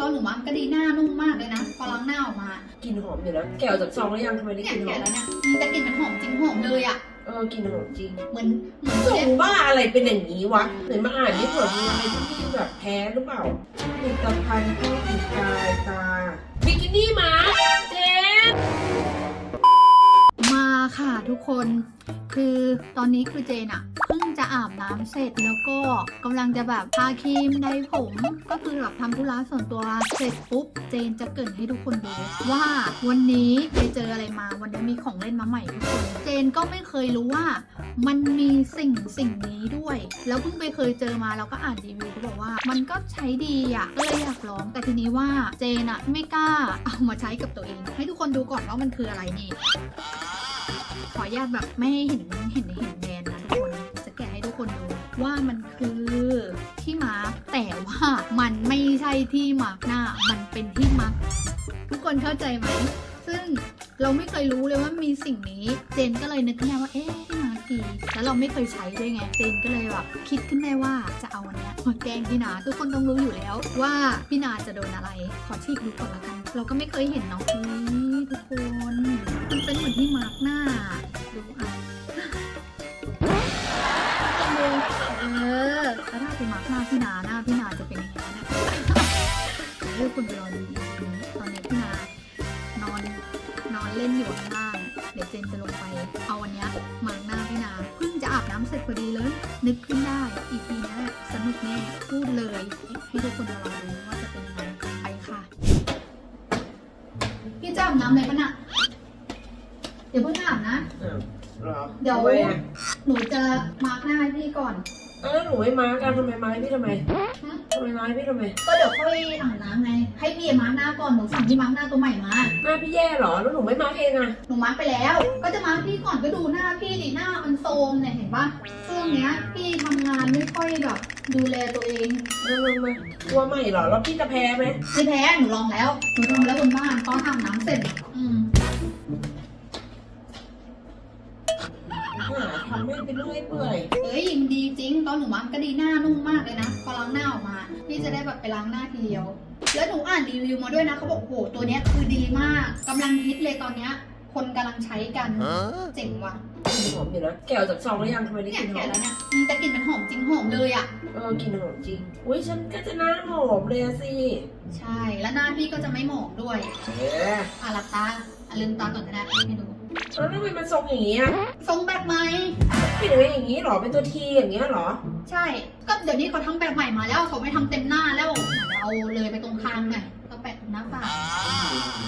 ตอนหนูมาร์กก็ดีหน้านุ่มมากเลยนะ พอล้างหน้าออกมากลิ่นหอมอยู่แล้วแกะออกจากซองแล้วยังทำไมได้เนี่ยกลิ่นหอแกะมแล้วเนี่ยอืมแต่กลิ่นมันหอมจริงหอมเลยอะ เออกลิ่นหอมจริงเหมือนเหมือนส่เนี่ยงบ้าอะไรเป็นอย่างนี้วะไหนมาอ่านนี่เผื่อมีอะไรที่แบบแพ้หรือเปล่าผลิตภัณฑ์เพื่อผิวกายตาบิกินี่มาเจ๊มาค่ะทุกคน คือตอนนี้คือเจนอะเพิ่งจะ อาบน้ำเสร็จแล้วก็กำลังจะแบบทาครีมในผมก็คือแบบทำธุระส่วนตัวเสร็จปุ๊บเจนจะเกรินให้ทุกคนดูว่าวันนี้ไปเจออะไรมาวันนี้มีของเล่นมาใหม่ทุกคนเจนก็ไม่เคยรู้ว่า มันมีสิ่งสิ่งนี้ด้วย แล้วเพิ่งไปเคยเจอมาแล้วก็อ่านรีวิวเขาบอกว่า มันก็ใช้ดีอะก็เลยอยากลองแต่ทีนี้ว่าเจนอะไม่กล้าเอามาใช้กับตัวเอง ให้ทุกคนดูก่อนว่ามันคืออะไรนี่ขออนุญาตแบบไม่ให้เห็นเห็นเห็นแบรนด์ ว่ามันคือที่มาร์กแต่ว่ามันไม่ใช่ที่มาร์กหน้า มันเป็นที่มาร์กทุกคนเข้าใจไหม ซึ่งเราไม่เคยรู้เลยว่ามีสิ่งนี้ เจนก็เลยนึกขึ้นได้ว่าเอ๊ะที่มาร์กดีแล้วเราไม่เคยใช้ด้วยไง เจนก็เลยแบบคิดขึ้นได้ว่าจะเอาอันเนี้ยมาแกล้งพี่นาทุกคนต้องรู้อยู่แล้วว่าพี่นาจะโดนอะไร ขอชีกดูก่อนละกัน เราก็ไม่เคยเห็นเนาะ เดี๋ยวคุณไปรอดูตอนนี้พี่นานอนนอนเล่นอยู่ข้างล่าง เดี๋ยวเจนจะลงไป เอาวันเนี้ยมาร์กหน้าพี่นาเพิ่งจะอาบน้ำเสร็จพอดีเลย นึกขึ้นได้อีพีนี้ยสนุกแน่พูดเลย ให้ทุกคนมารอดูว่าจะเป็นยังไงไปค่ะ พี่จะอาบน้ำเลยปะน่ะเดี๋ยวเพิ่งอาบนะอ้าวเหรอเดี๋ยวทำไมอะหนูจะมาร์กหน้าให้พี่ก่อนอ้าวแล้วหนูไม่มาร์กกันทำไมมาร์กให้พี่ทำไมฮะทำไมมาร์กให้พี่ทำไมก็เดี๋ยวค่อยอาบน้ำไง ให้พี่มาร์กหน้าก่อนหนูสั่งพี่มาร์กหน้าตัวใหม่มาหน้าพี่แย่เหรอแล้วหนูไม่มาร์กเองอะหนูมาร์กไปแล้ว ก็จะมาร์กพี่ก่อนก็ดูหน้าพี่ดิหน้ามันโทรมเนี่ยเห็นปะช่วงเนี้ยพี่ทำงานไม่ค่อยแบบดูแลตัวเองมามามากลัวใหม่เหรอแล้วพี่จะแพ้ไหมไม่แพ้หนูลองแล้วหนูทำแล้วบนบ้านตอนอาบน้ำเสร็จอืมหา ทำให้ไปเรื่อยเปื่อยเอ้ยมันดีจริงตอนหนูมาร์กก็ดีหน้านุ่มมากเลยนะ พอล้างหน้าออกมา พี่จะได้แบบไปล้างหน้าทีเดียว แล้วหนูอ่านรีวิวมาด้วยนะเขาบอกโอ้โหตัวเนี้ยคือดีมากกำลังฮิตเลยตอนเนี้ย คนกำลังใช้กันเจ๋งว่ะกลิ่นหอมอยู่แล้วแกะออกจากซองแล้วยังทำไมได้เนี่ยกลิ่นหอแกะมแล้วเนี่ยอืมแต่กลิ่นมันหอมจริงหอมเลยอะ เออกลิ่นหอมจริง อุ้ยฉันก็จะหน้าหอมเลยอะสิใช่ แล้วหน้าพี่ก็จะไม่หมองด้วย เอ๊ะอะหลับตา อะลืมตาก่อนก็ได้ให้ดู แล้วทำไมมันทรงอย่างนี้อะทรงแบบใหม่ เป็นอะไรอย่างนี้เหรอ เป็นตัวทีอย่างเงี้ยเหรอ ใช่ ก็เดี๋ยวนี้เขาทำแบบใหม่มาแล้วเขาไม่ทำเต็มหน้าแล้ว เอาเลยไปตรงคางหน่อยก็แปะตรงหน้าปาก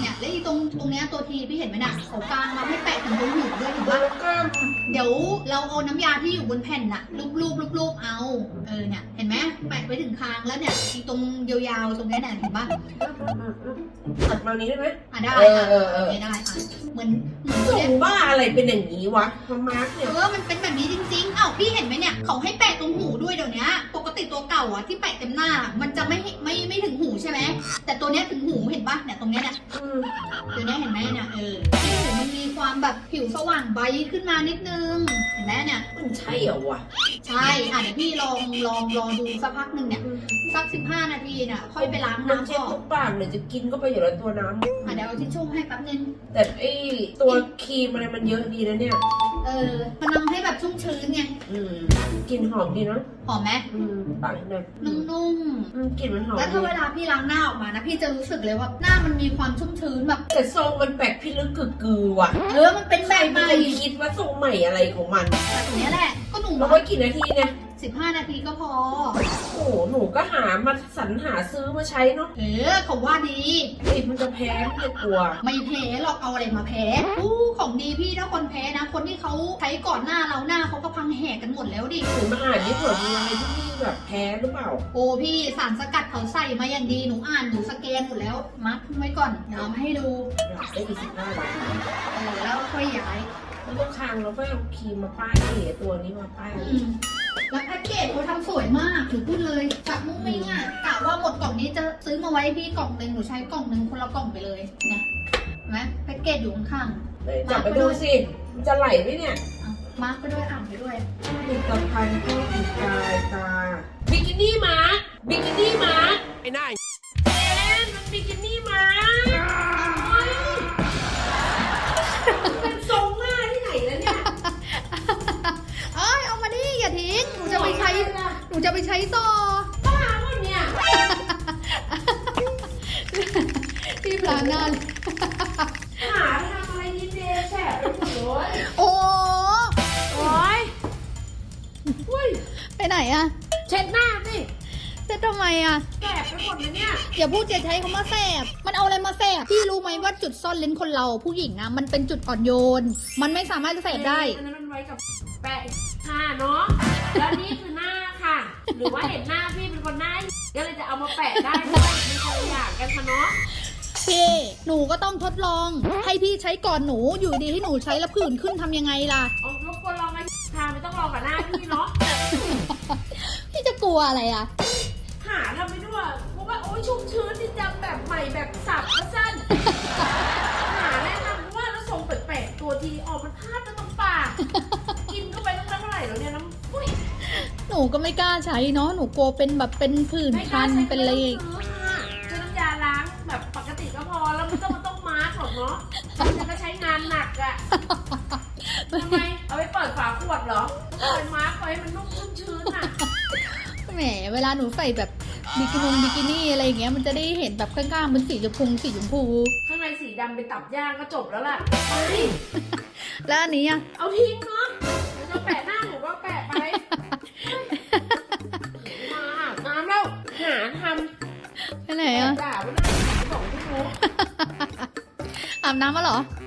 เนี่ยแล้วอีตรงตรงเนี้ยตัวทีพี่เห็นไหมน่ะเขากางมาให้แปะถึงตรงหูด้วยเห็นปะแล้วก็เดี๋ยวเราเอาน้ำยาที่อยู่บนแผ่นน่ะรูปรูปรูปรูปเอา เออเนี่ยเห็นไหมแปะไปถึงคางแล้วเนี่ยอีตรงยาวๆตรงเนี้ยน่ะเห็นปะตัดมานี้ได้ไหมอะได้เอออะเออเออ ไม่ได้อะเหมือนเหมือนตัวส่เนี้ยงบ้าอะไรเป็นอย่างนี้วะทำมาร์กเนี่ย เออ มันเป็นแบบนี้จริงๆ อ้าว พี่เห็นไหมเนี่ย เขาให้แปะตรงหูด้วยเดี๋ยวนี้ ปกติาอะที่แปะเต็มหน้า มันจะไม่ไม่ไม่ถึงหูใช่ไหมแต่ตัวเนี้ยถึงหูเห็นปะเนี่ยตรงเนี้ยเนี่ยตัวเนี้ยวนี้เห็นไหมเนี่ยเออที่หูมันมีความแบบผิวสว่างใบขึ้นมานิดนึงเห็นไหมเนี่ยมันใช่เหรอวะ ใช่อะเดี๋ยวพี่ลองลองลองดูสักพักหนึ่งเนี่ยสักสิบห้านาทีเนี่ยค่อยไปล้างน้ำน้ำเช็ดออกทุกปากเนี่ยจะกินก็ไปอยู่แล้วตัวน้ำอะเดี๋ยวเอาทิชชู่ให้แป๊บนึงแต่ไอตัวครีมอะไรมันเยอะดีนะเนี่ย เออมันทำให้แบบชุ่มชื้นไงอืมกลิ่นหอมดีเนาะหอมไหมอืมปากเนี่ยนุ่มๆอืมกลิ่นมันหอมแล้วถ้าดีเวลาพี่ล้างหน้าออกมานะพี่จะรู้สึกเลยว่าหน้ามันมีความชุ่มชื้นแบบแต่ทรงมันแปลกพิลึกกึกกือว่ะเออมันเป็นแบบใหไม่ม่คิดว่าทรงใหม่อะไรของมันแต่ตรงเนี้ยแหละก็หนูแล้วไว้กี่นาทีเนี่ยสิบห้านาทีก็พอ โอ้โหหนูก็หามาสรรหาซื้อมาใช้เนาะเออเขาว่าดีติดมันจะแพ้ไม่จะกลัว ไม่แพ้หรอกเอาอะไรมาแพ้อู้ของดีพี่ถ้าคนแพ้นะ คนที่เขาใช้ก่อนหน้าเราหน้าเขาก็พังแหกกันหมดแล้วดิ หนูมาอ่านนี่เผื่อมีอะไรที่พี่แบบแพ้หรือเปล่า โอ้พี่สารสกัดเขาใส่มาอย่างดีหนูอ่านหนูสแกนหมดแล้วมาร์คไว้ก่อนเดี๋ยวเอามาให้ดูอยากได้อีกสิบห้าบาทเออแล้วค่อยย้ายแล้วก็คางแล้วก็เอาครีมมาป้ายเอ๋ตัวนี้มาป้าย อืม แล้วแพ็กเกจเขาทำสวยมากถือพูดเลยจากมุ้งมิ้งอะกะว่าหมดกล่องนี้จะซื้อมาไว้ให้พี่กล่องหนึ่งหนูใช้กล่องหนึ่งคนละกล่องไปเลยเนี่ยเห็นไหมแพ็กเกจอยู่ข้างไหนจับไปดูสิ มันจะไหลไหมเนี่ยๆอะมาร์กไปด้วยอ่านไปด้วย ผลิตภัณฑ์เพื่อผิวกายตา บิกินี่มาร์บิกินี่มาร์ไอ้หน้าเจน จะไปใช้ต่อบ้าหมดเนี่ยพี่พลานานหาทำอะไรนิดเดียวแฉะไปหมดเลยโอ้โอ้ยไปไหนอะเช็ดหน้าสิ จะทำไมอะแสบไปหมดเลยเนี่ย อย่าพูดจะใช้คำว่าแสบ มันเอาอะไรมาแสบ พี่รู้ไหมว่าจุดซ่อนเลนคนเราผู้หญิงอะมันเป็นจุดอ่อนโยน มันไม่สามารถจะแสบได้ อันนั้นมันไว้กับแปะค่ะเนาะ แล้วนี่คือหน้าค่ะ หรือว่าเห็นหน้าพี่เป็นคนหน้าก็เลยจะเอามาแปะได้ด้วยไม่ใช่อย่างกันค่ะเนาะพี่หนูก็ต้องทดลอง ให้พี่ใช้ก่อนหนูอยู่ดีให้หนูใช้แล้วผื่นขึ้นทำยังไงล่ะเอารบกวนลองไหมค่ะไม่ต้องลองกับหน้าพี่เนาะ พี่จะกลัวอะไรอะ ว่าโอ้ยชุ่มชื้นที่จำแบบใหม่แบบสับก็สั้นหาแนะนำเพราะว่าแล้วทรงแปลกๆตัวทีออกมันพลาดมาตรงปาก กินเข้าไปตั้งเท่าไหร่แล้วเนี่ยน้ำอุ้ยหนูก็ไม่กล้าใช้เนาะหนูกลัวเป็นแบบเป็นผื่นไม่กคัล้านใช้เป็นอะไรอีกซื้อค่ะใช้น้ำยาล้างแบบปกติก็พอแล้วไม่ต้องมาต้องมาร์กหรอกเนาะมันจะก็ใช้งานหนักอะทำไมเอาไปเปิดฝาขวดเหรอเอาไปมาร์กไว้มันนุ่มชุ่มชื้นอะ แหมเวลาหนูใส่แบบ บิกินงบิกินี่อะไรอย่างเงี้ยมันจะได้เห็นแบบข้างๆมันสีชมพูสีชมพู ข้างในสีดำเป็นตับย่างก็จบแล้วล่ะไปแล้วอันนี้อะเอาทิ้งเนาะเดี๋ยวจะแปะหน้าหนูก็แปะไปมาอาบน้ำแล้วหาทำไปไหนแอบอะด่าว่าหน้าหนูบอกไม่รู้ อาบน้ำมาเหรออ